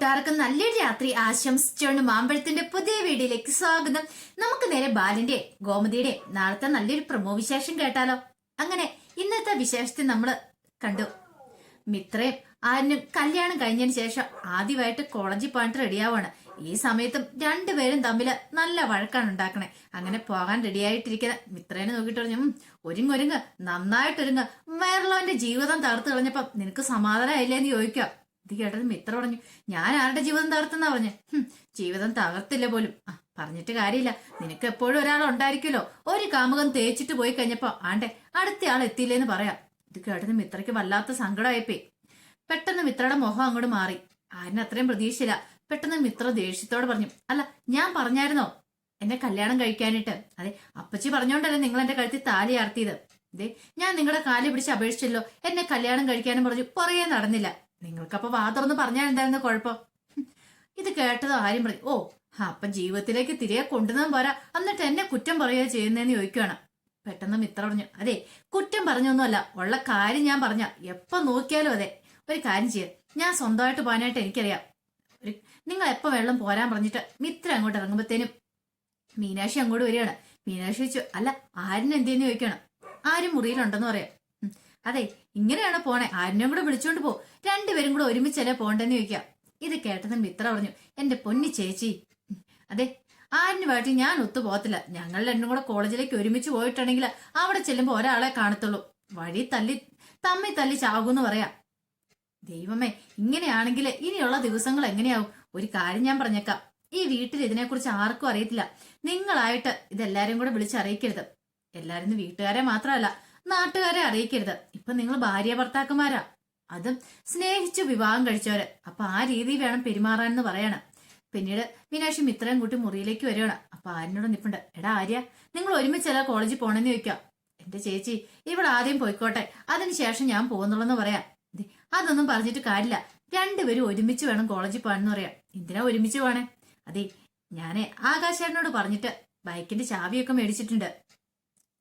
കൂട്ടുകാർക്ക് നല്ലൊരു രാത്രി ആശംസിച്ചുകൊണ്ട് മാമ്പഴത്തിന്റെ പുതിയ വീഡിയോയിലേക്ക് സ്വാഗതം. നമുക്ക് നേരെ ബാലിന്റെ ഗോമതിയുടെ നാളത്തെ നല്ലൊരു പ്രമോ വിശേഷം കേട്ടാലോ? അങ്ങനെ ഇന്നത്തെ വിശേഷത്തെ നമ്മൾ കണ്ടു. മിത്രയും ആരിനും കല്യാണം കഴിഞ്ഞതിന് ശേഷം ആദ്യമായിട്ട് കോളേജിൽ പോയിട്ട് റെഡിയാവാണ്. ഈ സമയത്തും രണ്ടുപേരും തമ്മിൽ നല്ല വഴക്കാണ് ഉണ്ടാക്കണേ. അങ്ങനെ പോകാൻ റെഡിയായിട്ടിരിക്കുന്ന മിത്രേനെ നോക്കിയിട്ട് പറഞ്ഞു "ഉം, ഒരുങ്ങൊരുങ്ങ് നന്നായിട്ടൊരുങ്ങ്. മേർലോന്റെ ജീവിതം തകർത്ത് കളഞ്ഞപ്പം നിനക്ക് സമാധാനമായില്ലേന്ന് ചോദിക്കാം ഇത് കേട്ടത് മിത്ര പറഞ്ഞു ഞാൻ ആരുടെ ജീവിതം തകർത്തെന്നാ പറഞ്ഞേ? "ഹും, ജീവിതം തകർത്തില്ല പോലും. ആ പറഞ്ഞിട്ട് കാര്യമില്ല. നിനക്ക് എപ്പോഴും ഒരാൾ ഉണ്ടായിരിക്കുമല്ലോ. ഒരു കാമുകം തേച്ചിട്ട് പോയി കഴിഞ്ഞപ്പോ ആണ്ടെ അടുത്ത ആൾ എത്തിയില്ലേന്ന് പറയാം. ഇത് കേട്ടത് മിത്രയ്ക്ക് വല്ലാത്ത സങ്കടമായിപ്പോയി. പെട്ടെന്ന് മിത്രയുടെ മുഖം അങ്ങോട്ട് മാറി. ആരും അത്രയും പ്രതീക്ഷയില്ല. പെട്ടെന്ന് മിത്ര ദേഷ്യത്തോട് പറഞ്ഞു അല്ല ഞാൻ പറഞ്ഞായിരുന്നോ? എന്നെ കല്യാണം കഴിക്കാനായിട്ട്. അതെ അപ്പച്ചി പറഞ്ഞോണ്ടല്ലേ നിങ്ങൾ എന്റെ കഴുത്തിൽ താലി ആർത്തിയത്? ദേ ഞാൻ നിങ്ങളുടെ കാലി പിടിച്ച് അപേക്ഷിച്ചല്ലോ. എന്നെ കല്യാണം കഴിക്കാനും പറഞ്ഞു പുറകെ നടന്നില്ല. നിങ്ങൾക്കപ്പോ വാ തുറന്ന് പറഞ്ഞാൽ എന്തായിരുന്നു കുഴപ്പം? ഇത് കേട്ടത് ആരും പറയും ഓ അപ്പൊ ജീവിതത്തിലേക്ക് തിരികെ കൊണ്ടുവന്നാൻ പോരാ. എന്നിട്ട് എന്നെ കുറ്റം പറയുക ചെയ്യുന്നതെന്ന് ചോദിക്കുകയാണ് പെട്ടെന്ന് മിത്ര പറഞ്ഞു അതെ കുറ്റം പറഞ്ഞൊന്നുമല്ല. ഉള്ള കാര്യം ഞാൻ പറഞ്ഞ. എപ്പോ നോക്കിയാലും അതെ. ഒരു കാര്യം ചെയ്യാം. ഞാൻ സ്വന്തമായിട്ട് പോകാനായിട്ട് എനിക്കറിയാം. നിങ്ങൾ എപ്പോ വെള്ളം പോരാൻ പറഞ്ഞിട്ട് മിത്ര അങ്ങോട്ട് ഇറങ്ങുമ്പോഴത്തേനും മീനാക്ഷി അങ്ങോട്ട് വരികയാണ്. മീനാക്ഷി ചോദിച്ചു അല്ല ആരിനെന്തേന്ന് ചോദിക്കണം ആരും മുറിയിലുണ്ടെന്ന് പറയാം. അതെ ഇങ്ങനെയാണ് പോണേ. ആരിനെയും കൂടെ വിളിച്ചോണ്ട് പോ. രണ്ടുപേരും കൂടെ ഒരുമിച്ചല്ലേ പോണ്ടെന്ന് ചോദിക്കാം. ഇത് കേട്ടതും മിത്ര പറഞ്ഞു എന്റെ പൊന്നി ചേച്ചി. അതെ ആരിനുമായിട്ട് ഞാൻ ഒത്തു പോകത്തില്ല. ഞങ്ങൾ രണ്ടും കൂടെ കോളേജിലേക്ക് ഒരുമിച്ച് പോയിട്ടുണ്ടെങ്കിൽ അവിടെ ചെല്ലുമ്പോൾ ഒരാളെ കാണത്തുള്ളൂ. വഴി തല്ലി തമ്മി തല്ലി ചാകൂന്ന് പറയാം. ദൈവമേ ഇങ്ങനെയാണെങ്കിൽ ഇനിയുള്ള ദിവസങ്ങൾ എങ്ങനെയാവും? ഒരു കാര്യം ഞാൻ പറഞ്ഞേക്കാം. ഈ വീട്ടിൽ ഇതിനെക്കുറിച്ച് ആർക്കും അറിയത്തില്ല. നിങ്ങളായിട്ട് ഇതെല്ലാരും കൂടെ വിളിച്ചറിയിക്കരുത്. എല്ലാരും വീട്ടുകാരെ മാത്രമല്ല. നാട്ടുകാരെ അറിയിക്കരുത്. ഇപ്പൊ നിങ്ങൾ ഭാര്യ ഭർത്താക്കന്മാരാ. അതും സ്നേഹിച്ചു വിവാഹം കഴിച്ചവര്. അപ്പൊ ആ രീതി വേണം പെരുമാറാൻ എന്ന് പറയണം. പിന്നീട് മീനാക്ഷി മിത്രയും കൂട്ടി മുറിയിലേക്ക് വരികയാണ്. അപ്പൊ ആരിനോട് നിപ്പുണ്ട്. എടാ ആര്യ നിങ്ങൾ ഒരുമിച്ചല്ല കോളേജിൽ പോണെന്ന് ചോദിക്കാം. എന്റെ ചേച്ചി ഇവിടെ ആദ്യം പോയിക്കോട്ടെ. അതിനുശേഷം ഞാൻ പോകുന്നുള്ളെന്ന് പറയാം. അതൊന്നും പറഞ്ഞിട്ട് കാര്യമില്ല. രണ്ടുപേരും ഒരുമിച്ച് വേണം കോളേജിൽ പോകാനെന്ന് പറയാം. എന്തിനാ ഒരുമിച്ച് പോണേ? അതെ ഞാനേ ആകാശേട്ടനോട് പറഞ്ഞിട്ട് ബൈക്കിന്റെ ചാവിയൊക്കെ മേടിച്ചിട്ടുണ്ട്.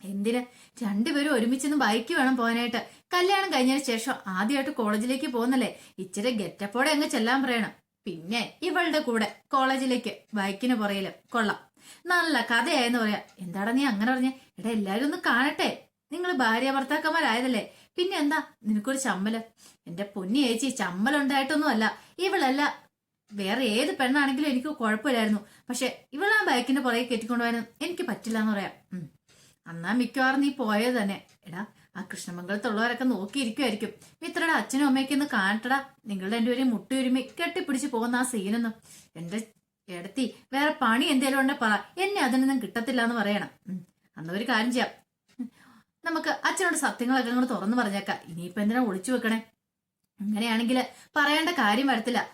എന്തിന്? രണ്ടുപേരും ഒരുമിച്ചൊന്ന് ബൈക്ക് വേണം പോകാനായിട്ട്. കല്യാണം കഴിഞ്ഞതിന് ശേഷം ആദ്യമായിട്ട് കോളേജിലേക്ക് പോകുന്നല്ലേ? ഇച്ചിരി ഗെറ്റപ്പോടെ അങ്ങ് ചെല്ലാൻ പറയണം. പിന്നെ ഇവളുടെ കൂടെ കോളേജിലേക്ക് ബൈക്കിന് പുറയിൽ കൊള്ളാം. നല്ല കഥയായെന്ന് പറയാം. എന്താടാ നീ അങ്ങനെ പറഞ്ഞേ? എടാ എല്ലാരും ഒന്ന് കാണട്ടെ. നിങ്ങൾ ഭാര്യ ഭർത്താക്കന്മാരായതല്ലേ? പിന്നെ എന്താ? നിനക്കൊരു ചമ്മൽ. എന്റെ പൊന്നി ചേച്ചി ചമ്മലുണ്ടായിട്ടൊന്നും അല്ല ഇവളല്ല വേറെ ഏത് പെണ്ണാണെങ്കിലും എനിക്ക് കുഴപ്പമില്ലായിരുന്നു. പക്ഷെ ഇവളാ ബൈക്കിന്റെ പുറകെ കെട്ടിക്കൊണ്ടുപോകാനും എനിക്ക് പറ്റില്ല എന്ന് പറയാം. അന്നാ മിക്കവാറും നീ പോയത് തന്നെ. എടാ ആ കൃഷ്ണമംഗലത്തുള്ളവരൊക്കെ നോക്കിയിരിക്കുമായിരിക്കും മിത്രയുടെ അച്ഛനും അമ്മയ്ക്ക് ഒന്ന് കാണട്ടടാ. നിങ്ങളുടെ രണ്ടുപേരും മുട്ടുരുമി കെട്ടിപ്പിടിച്ച് പോകുന്ന ആ സീനൊന്നും. എന്റെ എടത്തി വേറെ പണി എന്തേലും ഉണ്ടെ പറ. എന്നെ അതിനൊന്നും കിട്ടത്തില്ല എന്ന് പറയണം. അന്ന് ഒരു കാര്യം ചെയ്യാം. നമുക്ക് അച്ഛനോട് സത്യങ്ങളൊക്കെ അങ്ങോട്ട് തുറന്നു പറഞ്ഞേക്കാം. ഇനിയിപ്പോ എന്തിനാ ഒളിച്ചു വെക്കണേ? അങ്ങനെയാണെങ്കിൽ പറയേണ്ട കാര്യം വരത്തില്ല.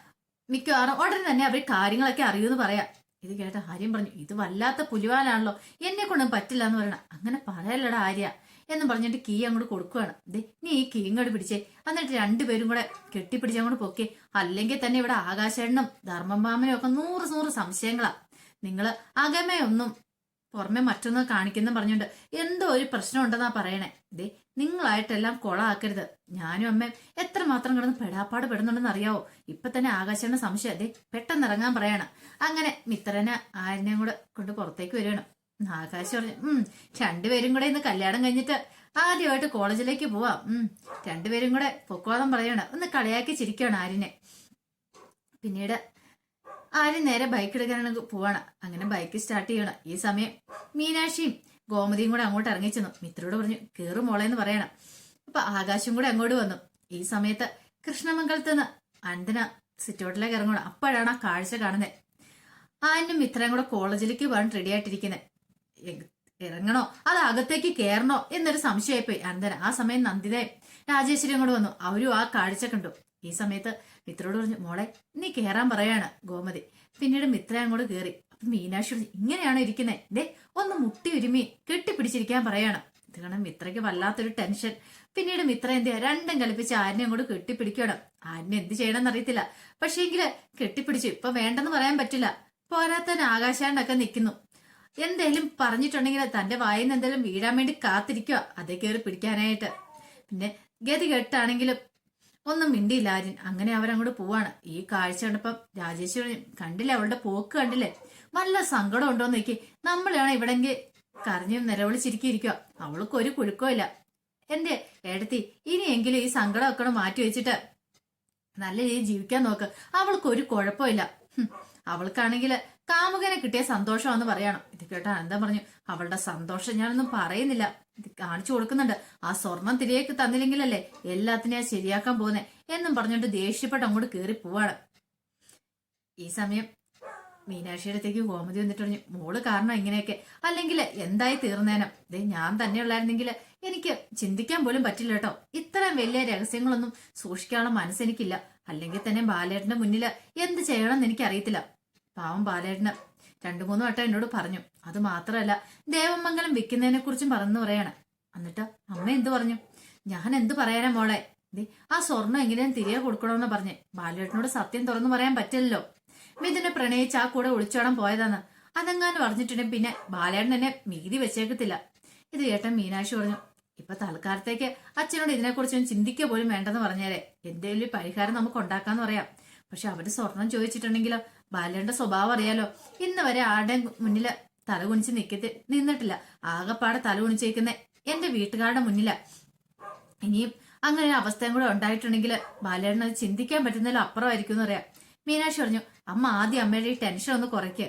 മിക്കവാറും ഉടനെ തന്നെ അവർ കാര്യങ്ങളൊക്കെ അറിയൂന്ന് പറയാം. ഇത് കേട്ട ആര്യം പറഞ്ഞു ഇത് വല്ലാത്ത പുലിവാലാണല്ലോ. എന്നെ കൊണ്ടും പറ്റില്ല എന്ന് പറയണം. അങ്ങനെ പറയല്ലടാ ആര്യ എന്ന് പറഞ്ഞിട്ട് കീ അങ്ങോട്ട് കൊടുക്കുകയാണ് ദേ നീ ഈ കീ ഇങ്ങോട്ട് പിടിച്ചേ. എന്നിട്ട് രണ്ടുപേരും കൂടെ കെട്ടിപ്പിടിച്ച് അങ്ങോട്ട് പൊക്കെ. അല്ലെങ്കിൽ തന്നെ ഇവിടെ ആകാശേണ്ണും ധർമ്മമാമനും ഒക്കെ നൂറ് നൂറ് സംശയങ്ങളാ. നിങ്ങൾ അകമേ ഒന്നും പുറമെ മറ്റൊന്ന് കാണിക്കുന്ന പറഞ്ഞുകൊണ്ട് എന്തോ ഒരു പ്രശ്നം ഉണ്ടെന്നാ പറയണേ. ദേ നിങ്ങളായിട്ടെല്ലാം കൊളാക്കരുത്. ഞാനും അമ്മയും എത്രമാത്രം കിടന്ന് പെടാപ്പാട് പെടുന്നുണ്ടെന്ന് അറിയാവോ? ഇപ്പൊ തന്നെ ആകാശേണ്ണ സംശയം. ദേ പെട്ടെന്ന് ഇറങ്ങാൻ പറയണം. അങ്ങനെ മിത്രനെ ആരിനെയും കൂടെ കൊണ്ട് പുറത്തേക്ക് വരികയാണ്. ആകാശ് പറഞ്ഞു ഉം രണ്ടുപേരും കൂടെ ഇന്ന് കല്യാണം കഴിഞ്ഞിട്ട് ആദ്യമായിട്ട് കോളേജിലേക്ക് പോവാം. ഉം രണ്ടുപേരും കൂടെ പൊക്കോളം പറയണ. ഒന്ന് കളിയാക്കി ചിരിക്കുകയാണ് ആരിനെ പിന്നീട് ആര്യൻ നേരെ ബൈക്ക് എടുക്കാനാണ് പോവാണ്. അങ്ങനെ ബൈക്ക് സ്റ്റാർട്ട് ചെയ്യണം. ഈ സമയം മീനാക്ഷിയും ഗോമതിയും കൂടെ അങ്ങോട്ട് ഇറങ്ങി ചെന്നു. മിത്രയോട് പറഞ്ഞു കേറു മോളെ എന്ന് പറയണം. അപ്പൊ ആകാശും കൂടെ അങ്ങോട്ട് വന്നു. ഈ സമയത്ത് കൃഷ്ണമംഗലത്ത് നിന്ന് അനന്തന സിറ്റോട്ടിലേക്ക് ഇറങ്ങണം അപ്പോഴാണ് ആ കാഴ്ച കാണുന്നത്. ആനും മിത്രയും കൂടെ കോളേജിലേക്ക് പോകാൻ റെഡി ആയിട്ടിരിക്കുന്നത് ഇറങ്ങണോ? അത് അകത്തേക്ക് കയറണോ എന്നൊരു സംശയമായിപ്പോയി അനന്തന ആ സമയം നന്ദിതെ രാജേശ്വരി അങ്ങോട്ട് വന്നു. അവരും ആ കാഴ്ച കണ്ടു. ഈ സമയത്ത് മിത്രോട് പറഞ്ഞു മോളെ നീ കയറാൻ പറയാണ് ഗോമതി. പിന്നീട് മിത്ര അങ്ങോട്ട് കയറി അപ്പൊ മീനാക്ഷി ഇങ്ങനെയാണോ ഇരിക്കുന്നത് ദേ ഒന്ന് മുട്ടി ഒരുമി കെട്ടിപ്പിടിച്ചിരിക്കാൻ പറയാണ്. ഇത് കാരണം മിത്രയ്ക്ക് വല്ലാത്തൊരു ടെൻഷൻ. പിന്നീട് മിത്ര എന്ത് ചെയ്യാ? രണ്ടും കളിപ്പിച്ച് ആരിനെ അങ്ങോട്ട് കെട്ടിപ്പിടിക്കണം ആരിനെ എന്ത് ചെയ്യണമെന്ന് അറിയത്തില്ല. പക്ഷേങ്കിൽ കെട്ടിപ്പിടിച്ചു. ഇപ്പൊ വേണ്ടെന്ന് പറയാൻ പറ്റില്ല. പോരാത്തന് ആകാശാണ്ടൊക്കെ നിൽക്കുന്നു എന്തേലും പറഞ്ഞിട്ടുണ്ടെങ്കിൽ തന്റെ വായിൽ നിന്ന് എന്തേലും വീഴാൻ വേണ്ടി കാത്തിരിക്കുക. അതേ കയറി പിടിക്കാനായിട്ട്. പിന്നെ ഗതി കെട്ടാണെങ്കിലും ഒന്നും മിണ്ടിയില്ല ആര്യൻ. അങ്ങനെ അവരങ്ങോട്ട് പോവാണ്. ഈ കാഴ്ച കണ്ടപ്പം രാജേശ്വരൻ കണ്ടില്ലേ അവളുടെ പോക്ക് കണ്ടില്ലേ? നല്ല സങ്കടം ഉണ്ടോ നോക്കി. നമ്മളാണ് ഇവിടെങ്കിൽ കരഞ്ഞു നിലവിളിച്ചിരിക്കുക അവൾക്ക് ഒരു കുഴുക്കോ ഇല്ല. എന്റെ ഏടത്തി ഇനിയെങ്കിലും ഈ സങ്കടമൊക്കെ മാറ്റി വെച്ചിട്ട് നല്ല രീതിയിൽ ജീവിക്കാൻ നോക്ക്. അവൾക്ക് ഒരു കുഴപ്പമില്ല അവൾക്കാണെങ്കിൽ കാമുകനെ കിട്ടിയ സന്തോഷമാണെന്ന് പറയണം. ഇത് കേട്ട അനന്തം പറഞ്ഞു? അവളുടെ സന്തോഷം ഞാനൊന്നും പറയുന്നില്ല. ഇത് കാണിച്ചു കൊടുക്കുന്നുണ്ട്. ആ സ്വർണം തിരികെ തന്നില്ലെങ്കിലല്ലേ എല്ലാത്തിനെയും ശരിയാക്കാൻ പോകുന്നേ? എന്നും പറഞ്ഞുകൊണ്ട് ദേഷ്യപ്പെട്ട് അങ്ങോട്ട് കയറി പോവാണ്. ഈ സമയം മീനാക്ഷിയുടെ അടുത്തേക്ക് ഗോമതി വന്നിട്ട് പറഞ്ഞു മോൾ കാരണം ഇങ്ങനെയൊക്കെ. അല്ലെങ്കിൽ എന്തായി തീർന്നേനം? ദേ ഞാൻ തന്നെ ഉള്ളായിരുന്നെങ്കിൽ എനിക്ക് ചിന്തിക്കാൻ പോലും പറ്റില്ല കേട്ടോ. ഇത്രയും വലിയ രഹസ്യങ്ങളൊന്നും സൂക്ഷിക്കാനുള്ള മനസ്സെനിക്കില്ല അല്ലെങ്കിൽ തന്നെ ബാലേട്ടന്റെ മുന്നിൽ എന്ത് ചെയ്യണമെന്ന് എനിക്കറിയത്തില്ല. പാവം ബാലേട്ടന്. രണ്ടു മൂന്ന് വട്ടം എന്നോട് പറഞ്ഞു. അത് മാത്രമല്ല ദേവമംഗലം വിൽക്കുന്നതിനെ കുറിച്ചും പറഞ്ഞു പറയാണ്. എന്നിട്ട് അമ്മ എന്ത് പറഞ്ഞു? ഞാൻ എന്ത് പറയാനാ മോളെ? ആ സ്വർണം എങ്ങനെയും തിരികെ കൊടുക്കണമെന്ന് പറഞ്ഞ് ബാലേട്ടനോട് സത്യം തുറന്നു പറയാൻ പറ്റില്ലല്ലോ. മിഥുനെ പ്രണയിച്ച് ആ കൂടെ ഒളിച്ചോടാൻ പോയതാന്ന്. അതെങ്ങാനും പറഞ്ഞിട്ടുണ്ടെങ്കിൽ പിന്നെ ബാലേട്ടൻ എന്നെ മീതി വെച്ചേക്കത്തില്ല. ഇത് കേട്ട മീനാക്ഷി പറഞ്ഞു ഇപ്പൊ തൽക്കാലത്തേക്ക് അച്ഛനോട് ഇതിനെക്കുറിച്ചൊന്നും ചിന്തിക്കുക പോലും വേണ്ടെന്ന് പറഞ്ഞേരെ. എന്തെങ്കിലും പരിഹാരം നമുക്ക് ഉണ്ടാക്കാന്ന് പറയാം. പക്ഷെ അവർ സ്വർണം ചോദിച്ചിട്ടുണ്ടെങ്കിലോ ബാലേട്ടന്റെ സ്വഭാവം അറിയാലോ. ഇന്ന് വരെ ആരുടെയും മുന്നിൽ തല കുനിച്ച് നിക്കത്തി നിന്നിട്ടില്ല. ആകെപ്പാടെ തല കുനിച്ചേക്കുന്ന എന്റെ വീട്ടുകാരുടെ മുന്നില. ഇനിയും അങ്ങനെ ഒരു അവസ്ഥയും കൂടെ ഉണ്ടായിട്ടുണ്ടെങ്കിൽ ബാലേട്ടൻ അത് ചിന്തിക്കാൻ പറ്റുന്നതിലും അപ്പുറമായിരിക്കും എന്ന് പറയാം മീനാക്ഷി പറഞ്ഞു അമ്മ ആദ്യം അമ്മയുടെ ഈ ടെൻഷൻ ഒന്ന് കുറയ്ക്ക്.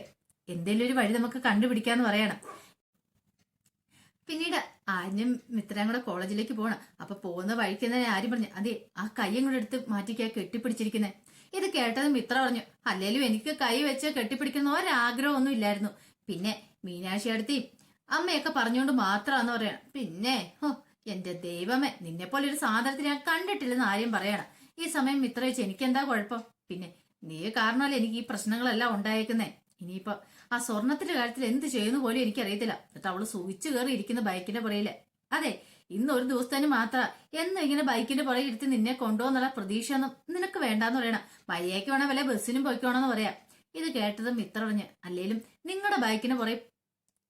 എന്തെങ്കിലും ഒരു വഴി നമുക്ക് കണ്ടുപിടിക്കാന്ന് പറയണം. പിന്നീട് ആരും മിത്രയും കൂടെ കോളേജിലേക്ക് പോകണം അപ്പൊ പോകുന്ന വഴിക്ക് തന്നെ ആരും പറഞ്ഞു അതെ ആ കയ്യും കൂടെ എടുത്ത് മാറ്റിക്കാ കെട്ടിപ്പിടിച്ചിരിക്കുന്നത് ഇത് കേട്ടതും മിത്ര പറഞ്ഞു. അല്ലേലും എനിക്ക് കൈ വെച്ച് കെട്ടിപ്പിടിക്കുന്ന ഒരാഗ്രഹമൊന്നും ഇല്ലായിരുന്നു. പിന്നെ മീനാക്ഷി അടുത്തി അമ്മയൊക്കെ പറഞ്ഞുകൊണ്ട് മാത്രമാന്ന് പറയണം. പിന്നെ ഹോ എന്റെ ദൈവമേ നിന്നെ പോലെ ഒരു സാധനത്തിന് ഞാൻ കണ്ടിട്ടില്ലെന്ന് ആര്യം പറയണം. ഈ സമയം മിത്ര വെച്ച് എനിക്കെന്താ കുഴപ്പം? പിന്നെ നീ കാരണമല്ലേ എനിക്ക് ഈ പ്രശ്നങ്ങളെല്ലാം ഉണ്ടായേക്കുന്നേ? ഇനിയിപ്പോ ആ സ്വർണത്തിന്റെ കാര്യത്തിൽ എന്ത് ചെയ്യുന്നു പോലും എനിക്കറിയത്തില്ല. എന്നിട്ട് അവൾ സൂചിച്ചു കയറി ഇരിക്കുന്ന ബൈക്കിന്റെ പുറയിൽ. അതെ ഇന്ന് ഒരു ദിവസത്തിന് മാത്ര. എന്നും ഇങ്ങനെ ബൈക്കിന്റെ പുറകെ ഇരുത്തി നിന്നെ കൊണ്ടുപോകുന്നുള്ള പ്രതീക്ഷ ഒന്നും നിനക്ക് വേണ്ടാന്ന് പറയണം. വഴിയേക്ക് വേണം വല്ല ബസ്സിനും പോയിക്കോണെന്ന് പറയാം. ഇത് കേട്ടതും മിത്ര പറഞ്ഞ് അല്ലേലും നിങ്ങളുടെ ബൈക്കിന് പുറകെ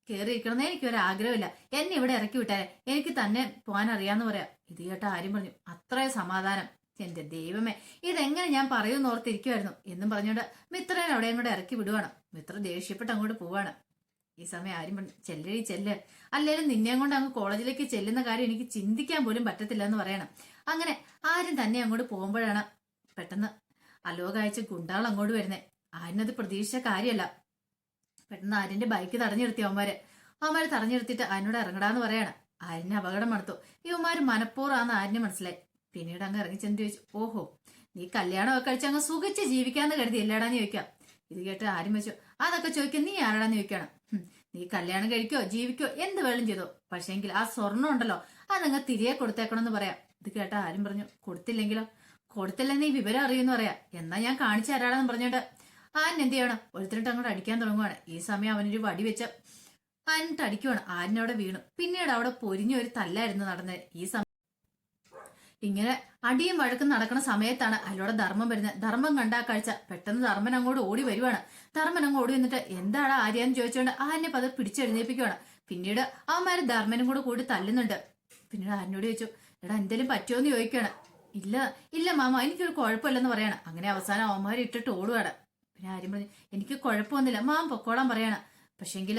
കേറി ഇരിക്കണമെന്ന് എനിക്ക് ഒരു ആഗ്രഹമില്ല. എന്നെ ഇവിടെ ഇറക്കി വിട്ടാരെ എനിക്ക് തന്നെ പോകാൻ അറിയാന്ന് പറയാം. ഇത് കേട്ട ആരും പറഞ്ഞു അത്രയും സമാധാനം. എന്റെ ദൈവമേ ഇതെങ്ങനെ ഞാൻ പറയുമെന്ന് ഓർത്തിരിക്കുമായിരുന്നു എന്നും പറഞ്ഞുകൊണ്ട് മിത്രനെ അവിടെയും കൂടെ ഇറക്കി വിടുവാണ്. മിത്ര ദേഷ്യപ്പെട്ട് അങ്ങോട്ട് പോവാണ്. ഈ സമയം ആരും ചെല്ലടി ചെല്ല്. അല്ലേലും നിന്നെ കൊണ്ട് അങ്ങ് കോളേജിലേക്ക് ചെല്ലുന്ന കാര്യം എനിക്ക് ചിന്തിക്കാൻ പോലും പറ്റത്തില്ല എന്ന് പറയണം. അങ്ങനെ ആരും തന്നെ അങ്ങോട്ട് പോകുമ്പോഴാണ് പെട്ടെന്ന് അലോക അയച്ച ഗുണ്ടാൾ അങ്ങോട്ട് വരുന്നേ. ആരിനത് പ്രതീക്ഷിച്ച കാര്യമല്ല. പെട്ടെന്ന് ആരിന്റെ ബൈക്ക് തടഞ്ഞു നിർത്തി അവന്മാര്. അവന്മാര് തടഞ്ഞു നിർത്തിയിട്ട് ആരിനോട് ഇറങ്ങടാന്ന് പറയാണ്. ആരിനെ അപകടം നടത്തു ഇവന്മാര് മനഃപൂർവമാന്ന് ആരിനെ മനസ്സിലായി. പിന്നീട് അങ്ങ് ഇറങ്ങി ചെന്ന് ചോദിച്ചു ഓഹോ നീ കല്യാണമൊക്കെ കഴിച്ച് അങ്ങ് സുഖിച്ച് ജീവിക്കാന്ന് കരുതി എല്ലാടാന്ന് ചോദിക്കാം. ഇത് കേട്ട് ആരും വെച്ചു. അതൊക്കെ ചോദിക്കാൻ നീ ആരാടാന്ന് ചോദിക്കണം. നീ കല്യാണം കഴിക്കോ ജീവിക്കോ എന്ത് വേണം ചെയ്തോ. പക്ഷേങ്കിൽ ആ സ്വർണം ഉണ്ടല്ലോ അതങ്ങ് തിരികെ കൊടുത്തേക്കണമെന്ന് പറയാം. ഇത് കേട്ട ആരും പറഞ്ഞു കൊടുത്തില്ലെങ്കിലോ? കൊടുത്തില്ലെന്ന് നീ വിവരം അറിയുമെന്ന് പറയാ. എന്നാ ഞാൻ കാണിച്ചു ആരാടാന്ന് പറഞ്ഞോണ്ട് ആൻ എന്ത് ചെയ്യണം? ഒരുത്തരിട്ട് അങ്ങോട്ട് അടിക്കാൻ തുടങ്ങുവാണ്. ഈ സമയം അവനൊരു വടി വെച്ച ആനിട്ട് അടിക്കുവാണ്. ആനിനവിടെ വീണു. പിന്നീട് അവിടെ പൊരിഞ്ഞ ഒരു തല്ലായിരുന്നു നടന്നത് ഈ സമയം ഇങ്ങനെ അടിയും വഴക്കും നടക്കുന്ന സമയത്താണ് അതിലൂടെ ധർമ്മം വരുന്നത്. ധർമ്മം കണ്ട കാഴ്ച പെട്ടെന്ന് ധർമ്മൻ അങ്ങോട്ട് ഓടി വരുവാണ്. ധർമ്മൻ അങ്ങ് ഓടി വന്നിട്ട് എന്താണ് ആര്യാന്ന് ചോദിച്ചുകൊണ്ട് ആര്യനെ പത് പിടിച്ചെഴുന്നേപ്പിക്കുവാണ് പിന്നീട് അവന്മാര് ധർമ്മനും കൂടെ കൂടി തല്ലുന്നുണ്ട്. പിന്നീട് ആരിനോട് ചോദിച്ചു എടാ എന്തെങ്കിലും പറ്റുമോന്ന് ചോദിക്കുകയാണ് ഇല്ല ഇല്ല മാമ എനിക്കൊരു കുഴപ്പമില്ലെന്ന് പറയണം. അങ്ങനെ അവസാനം അവന്മാർ ഇട്ടിട്ട് ഓടുവാണ്. പിന്നെ ആര്യം പറഞ്ഞു എനിക്ക് കുഴപ്പമൊന്നുമില്ല. മാം പൊക്കോളാൻ പറയണം. പക്ഷെങ്കിൽ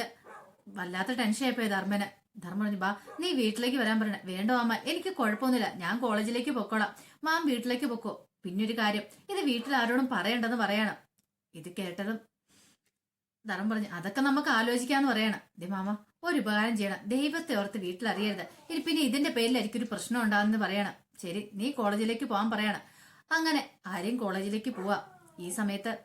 വല്ലാത്ത ടെൻഷൻ ആയിപ്പോയി ധർമ്മന്. ധർമ്മ പറഞ്ഞു ബാ നീ വീട്ടിലേക്ക് വരാൻ പറയണേ. വേണ്ട മാമ എനിക്ക് കുഴപ്പമൊന്നുമില്ല. ഞാൻ കോളേജിലേക്ക് പൊക്കോളാം. മാം വീട്ടിലേക്ക് പൊക്കോ. പിന്നൊരു കാര്യം ഇത് വീട്ടിൽ ആരോടും പറയണ്ടെന്ന് പറയണം. ഇത് കേട്ടതും ധർമ്മം പറഞ്ഞു അതൊക്കെ നമുക്ക് ആലോചിക്കാന്ന് പറയണം. ദേ മാമ ഒരു ഉപകാരം ചെയ്യണം. ദൈവത്തെ ഓർത്ത് വീട്ടിൽ അറിയരുത് ഇനി പിന്നെ ഇതിന്റെ പേരിലായിരിക്കും ഒരു പ്രശ്നം ഉണ്ടാകുന്നത് പറയണം. ശരി നീ കോളേജിലേക്ക് പോകാൻ പറയണം. അങ്ങനെ ആരെയും കോളേജിലേക്ക് പോവാ. ഈ സമയത്ത്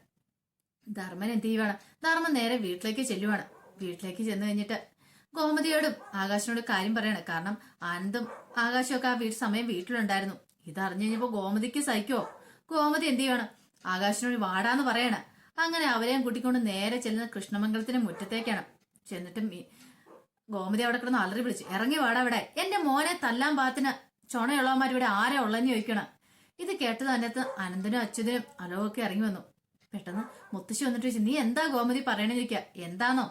ധർമ്മൻ എന്ത് ചെയ്യുവാണ്? ധർമ്മൻ നേരെ വീട്ടിലേക്ക് ചെല്ലുവാണ്. വീട്ടിലേക്ക് ചെന്ന് കഴിഞ്ഞിട്ട് ഗോമതിയോടും ആകാശിനോട് കാര്യം പറയണം. കാരണം ആനന്ദും ആകാശവും ഒക്കെ ആ വീട്ട് സമയം വീട്ടിലുണ്ടായിരുന്നു. ഇത് അറിഞ്ഞു കഴിഞ്ഞപ്പോ ഗോമതിക്ക് സഹിക്കുവോ ഗോമതി എന്ത് ചെയ്യണം? ആകാശിനോട് വാടാന്ന് പറയണ. അങ്ങനെ അവരെയും കൂട്ടിക്കൊണ്ട് നേരെ ചെല്ലുന്ന കൃഷ്ണമംഗലത്തിന്റെ മുറ്റത്തേക്കാണ്. ചെന്നിട്ട് ഗോമതി അവിടെ കിടന്ന് അലറി വിളിച്ചു ഇറങ്ങി വാടാ അവിടെ എന്റെ മോനെ തല്ലാൻ പാത്തിന് ചുണയുള്ളവന്മാർ ഇവിടെ ആരെ ഉള്ളെന്ന് ചോദിക്കണം. ഇത് കേട്ടത് അതിനകത്ത് അനന്തനും അച്യുതനും അലോകൊക്കെ ഇറങ്ങി വന്നു. പെട്ടെന്ന് മുത്തശ്ശി വന്നിട്ട് ചോദിച്ചു നീ എന്താ ഗോമതി പറയണെന്നിരിക്കുക എന്താണോ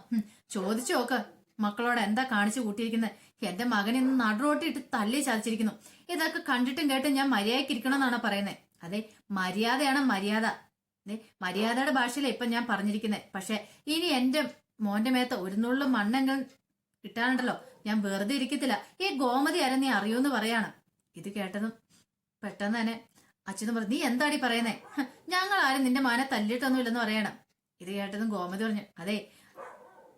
ചോദിച്ചു നോക്ക്. മക്കളോട് എന്താ കാണിച്ചു കൂട്ടിയിരിക്കുന്നത് എന്റെ മകൻ ഇന്ന് നടുറോട്ടിട്ട് തല്ലി ചതച്ചിരിക്കുന്നു. ഇതൊക്കെ കണ്ടിട്ടും കേട്ടും ഞാൻ മര്യാദയ്ക്ക് ഇരിക്കണമെന്നാണ് പറയുന്നത് അതെ മര്യാദയാണ് മര്യാദ. അതെ മര്യാദയുടെ ഭാഷയിൽ ഇപ്പൊ ഞാൻ പറഞ്ഞിരിക്കുന്നത് പക്ഷെ ഇനി എന്റെ മോന്റെ മേത്ത് ഒരു നുള്ളു മണ്ണെങ്കിലും കിട്ടാനുണ്ടല്ലോ ഞാൻ വെറുതെ ഇരിക്കത്തില്ല. ഈ ഗോമതി ആരെ നീ അറിയൂന്ന് പറയാണ്. ഇത് കേട്ടതും പെട്ടെന്ന് തന്നെ അച്ഛനും പറഞ്ഞു നീ എന്താടി പറയുന്നേ? ഞങ്ങൾ ആരും നിന്റെ മാനെ തല്ലിയിട്ടൊന്നുമില്ലെന്ന് പറയണം. ഇത് കേട്ടതും ഗോമതി പറഞ്ഞു അതെ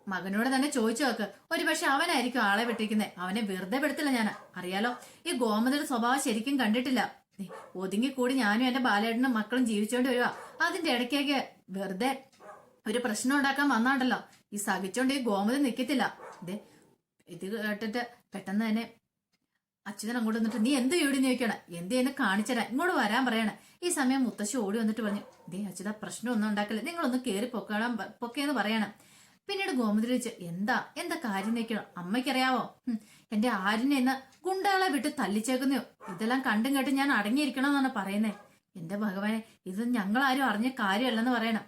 മകനോട് തന്നെ ചോദിച്ചു നോക്ക്. ഒരുപക്ഷെ അവനായിരിക്കും ആളെ വെട്ടിക്കുന്നത് അവനെ വെറുതെ പെടുത്തില്ല ഞാൻ അറിയാലോ ഈ ഗോമതിയുടെ സ്വഭാവം ശരിക്കും കണ്ടിട്ടില്ല. ഒതുങ്ങിക്കൂടി ഞാനും എന്റെ ബാലേട്ടനും മക്കളും ജീവിച്ചോണ്ട് വരുവാ. അതിന്റെ ഇടയ്ക്കേക്ക് വെറുതെ ഒരു പ്രശ്നം ഉണ്ടാക്കാൻ വന്നാണ്ടല്ലോ. ഈ സഹിച്ചോണ്ട് ഈ ഗോമതി നിക്കത്തില്ല. ഇതേ ഇത് കേട്ടിട്ട് പെട്ടെന്ന് തന്നെ അച്യുതൻ അങ്ങോട്ട് വന്നിട്ട് നീ എന്ത് ചെയ്യൂടി ചോദിക്കണം? എന്ത് ചെയ്യുന്ന കാണിച്ചരാ ഇങ്ങോട്ട് വരാൻ പറയണേ. ഈ സമയം മുത്തശ്ശി ഓടി വന്നിട്ട് പറഞ്ഞു ദേ അച്യുത പ്രശ്നമൊന്നും ഉണ്ടാക്കില്ല. നിങ്ങളൊന്ന് കേറി പൊക്കണം പൊക്കേന്ന് പറയണം. പിന്നീട് ഗോമതി ചോദിച്ചു എന്താ? എന്താ കാര്യം നോക്കണം അമ്മയ്ക്കറിയാവോ? എന്റെ ആര്യനെ എന്ന് ഗുണ്ടകളെ വിട്ട് തല്ലിച്ചേക്കുന്നയോ ഇതെല്ലാം കണ്ടും കേട്ടും ഞാൻ അടങ്ങിയിരിക്കണമെന്നാണ് പറയുന്നേ. എന്റെ ഭഗവാനെ ഇത് ഞങ്ങളാരും അറിഞ്ഞ കാര്യമല്ലെന്ന് പറയണം.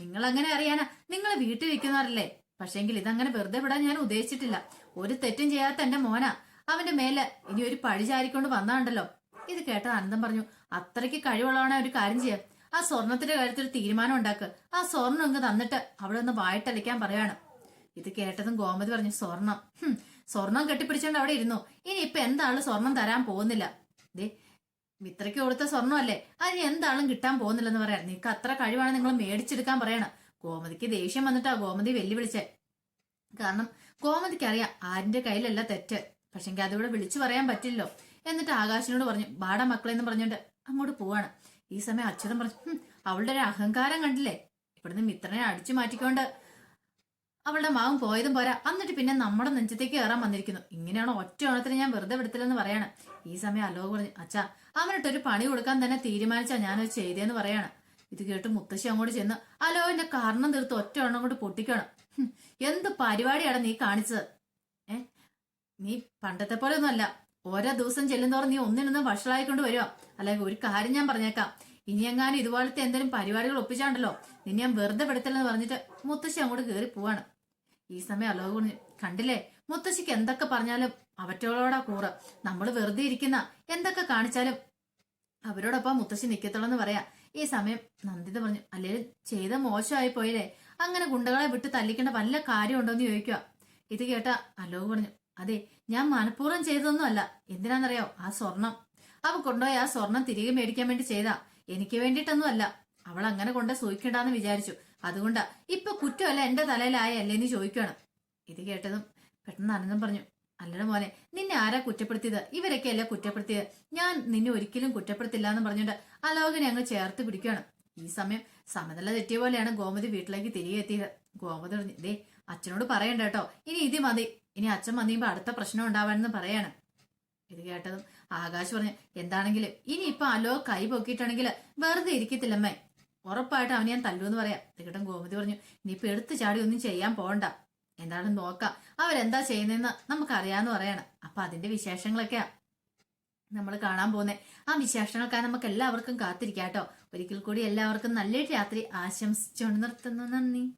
നിങ്ങൾ അങ്ങനെ അറിയാനാ നിങ്ങൾ വീട്ടിൽ വെക്കുന്നവരല്ലേ പക്ഷെങ്കിൽ ഇതങ്ങനെ വെറുതെ വിടാൻ ഞാൻ ഉദ്ദേശിച്ചിട്ടില്ല. ഒരു തെറ്റും ചെയ്യാത്ത എന്റെ മോനാ. അവന്റെ മേലെ ഇനി ഒരു പഴി ചാരിക്കൊണ്ട് വന്നാണ്ടല്ലോ ഇത് കേട്ട ആനന്ദം പറഞ്ഞു അത്രയ്ക്ക് കഴിവുള്ളവണ ഒരു കാര്യം ചെയ്യാം. ആ സ്വർണത്തിന്റെ കാര്യത്തിൽ തീരുമാനം ഉണ്ടാക്ക്. ആ സ്വർണം അങ്ങ് തന്നിട്ട് അവിടെ ഒന്ന് വായിട്ടലിക്കാൻ പറയാണ്. ഇത് കേട്ടതും ഗോമതി പറഞ്ഞു സ്വർണം. സ്വർണം കെട്ടിപ്പിടിച്ചോണ്ട് അവിടെ ഇരുന്നു. ഇനി ഇപ്പൊ എന്താണ് സ്വർണം തരാൻ പോകുന്നില്ല. ദേ മിത്രയ്ക്ക് കൊടുത്ത സ്വർണമല്ലേ അതിന് എന്താളും കിട്ടാൻ പോകുന്നില്ലെന്ന് പറയാം. നിനക്ക് അത്ര കഴിവാണ് നിങ്ങൾ മേടിച്ചെടുക്കാൻ പറയണം. ഗോമതിക്ക് ദേഷ്യം വന്നിട്ടാ ഗോമതി വെല്ലുവിളിച്ചേ. കാരണം ഗോമതിക്ക് അറിയാം ആരിന്റെ കയ്യിലല്ല തെറ്റ്. പക്ഷെങ്കിൽ അതിവിടെ വിളിച്ചു പറയാൻ പറ്റില്ലല്ലോ. എന്നിട്ട് ആകാശിനോട് പറഞ്ഞു ബാട മക്കളെന്ന് പറഞ്ഞോണ്ട് അങ്ങോട്ട് പോവാണ്. ഈ സമയം അച്യുതൻ പറഞ്ഞു അവളുടെ ഒരു അഹങ്കാരം കണ്ടില്ലേ? ഇവിടുന്ന് മിത്രനെ അടിച്ചു മാറ്റിക്കൊണ്ട് അവളുടെ മാവും പോയതും പോരാ. എന്നിട്ട് പിന്നെ നമ്മുടെ നെഞ്ചത്തേക്ക് കയറാൻ വന്നിരിക്കുന്നു. ഇങ്ങനെയാണോ ഒറ്റ ഓണത്തിന് ഞാൻ വെറുതെ വിടത്തില്ലെന്ന് പറയാണ്. ഈ സമയം അലോക് പറഞ്ഞു അച്ഛാ അവനിട്ടൊരു പണി കൊടുക്കാൻ തന്നെ തീരുമാനിച്ചാ ഞാനത് ചെയ്തേന്ന് പറയാണ്. ഇത് കേട്ട് മുത്തശ്ശി അങ്ങോട്ട് ചെന്ന് അലോകിന്റെ കാരണം തീർത്ത് ഒറ്റ എണ്ണം കൊണ്ട് പൊട്ടിക്കണം. എന്ത് പരിപാടിയാണ് നീ കാണിച്ചത്? ഏ? നീ പണ്ടത്തെ പോലെ ഒന്നുമല്ല ഓരോ ദിവസം ചെല്ലുന്തോറും നീ ഒന്നിനൊന്നും വഷളായിക്കൊണ്ട് വരുമോ അല്ലെങ്കിൽ ഒരു കാര്യം ഞാൻ പറഞ്ഞേക്കാം. ഇനിയെങ്ങാനും ഇതുപോലത്തെ എന്തെങ്കിലും പരിപാടികൾ ഒപ്പിച്ചാണ്ടല്ലോ. നിന്നെ ഞാൻ വെറുതെ പെടുത്തില്ലെന്ന് പറഞ്ഞിട്ട് മുത്തശ്ശി അങ്ങോട്ട് കയറി പോവാണ്. ഈ സമയം അലോക കണ്ടില്ലേ? മുത്തശ്ശിക്ക് എന്തൊക്കെ പറഞ്ഞാലും അവറ്റോളോടാ കൂറ്. നമ്മൾ വെറുതെ ഇരിക്കുന്ന എന്തൊക്കെ കാണിച്ചാലും അവരോടൊപ്പം മുത്തശ്ശി നിൽക്കത്തുള്ളെന്ന് പറയാ. ഈ സമയം നന്ദിത പറഞ്ഞു അല്ലെങ്കിൽ ചെയ്ത മോശമായി പോയില്ലേ അങ്ങനെ ഗുണ്ടകളെ വിട്ട് തല്ലിക്കേണ്ട വല്ല കാര്യമുണ്ടോന്ന് ചോദിക്കുക ഇത് കേട്ട അലോക് പറഞ്ഞു അതെ ഞാൻ മനഃപൂർവം ചെയ്തതൊന്നുമല്ല. എന്തിനാന്നറിയോ ആ സ്വർണം. അവ കൊണ്ടുപോയി ആ സ്വർണം തിരികെ മേടിക്കാൻ വേണ്ടി ചെയ്താ. എനിക്ക് വേണ്ടിയിട്ടൊന്നുമല്ല. അവൾ അങ്ങനെ കൊണ്ട് സൂക്ഷിക്കണ്ടെന്ന് വിചാരിച്ചു. അതുകൊണ്ടാ ഇപ്പൊ കുറ്റമല്ല എന്റെ തലയിലായല്ലേ എന്ന് ചോദിക്കണം ഇത് കേട്ടതും പെട്ടെന്ന് ആനന്ദം പറഞ്ഞു അല്ലട മോനെ നിന്നെ ആരാ കുറ്റപ്പെടുത്തിയത്? ഇവരൊക്കെ അല്ല കുറ്റപ്പെടുത്തിയത്? ഞാൻ നിന്നെ ഒരിക്കലും കുറ്റപ്പെടുത്തില്ല എന്ന് പറഞ്ഞുകൊണ്ട് അലോകനെ അങ്ങ് ചേർത്ത് പിടിക്കുകയാണ്. ഈ സമയം സമനില തെറ്റിയ പോലെയാണ് ഗോമതി വീട്ടിലേക്ക് തിരികെ എത്തിയത്. ഗോമതി ദേ അച്ഛനോട് പറയണ്ട കേട്ടോ. ഇനി ഇത് മതി. ഇനി അച്ഛൻ വന്നിയുമ്പോ അടുത്ത പ്രശ്നം ഉണ്ടാവാനെന്ന് പറയാണ്. ഇത് കേട്ടതും ആകാശ് പറഞ്ഞു എന്താണെങ്കിലും? ഇനി ഇപ്പൊ അലോ കൈ പൊക്കിയിട്ടാണെങ്കിൽ വെറുതെ ഇരിക്കത്തില്ലമ്മേ. ഉറപ്പായിട്ട് അവനെ ഞാൻ തല്ലൂന്ന് പറയാം. തികട്ടം ഗോമതി പറഞ്ഞു ഇനിയിപ്പൊ എടുത്തു ചാടി ഒന്നും ചെയ്യാൻ പോണ്ട. എന്താണെന്ന് നോക്കാം. അവരെന്താ ചെയ്യുന്നതെന്ന് നമുക്കറിയാന്ന് പറയണം. അപ്പൊ അതിന്റെ വിശേഷങ്ങളൊക്കെയാ. നമ്മൾ കാണാൻ പോകുന്നത് ആ വിശേഷങ്ങൾക്കായി നമുക്ക് എല്ലാവർക്കും കാത്തിരിക്കാം കേട്ടോ ഒരിക്കൽ കൂടി എല്ലാവർക്കും നല്ലൊരു രാത്രി ആശംസിച്ചുകൊണ്ട് നിർത്തുന്നു. നന്ദി.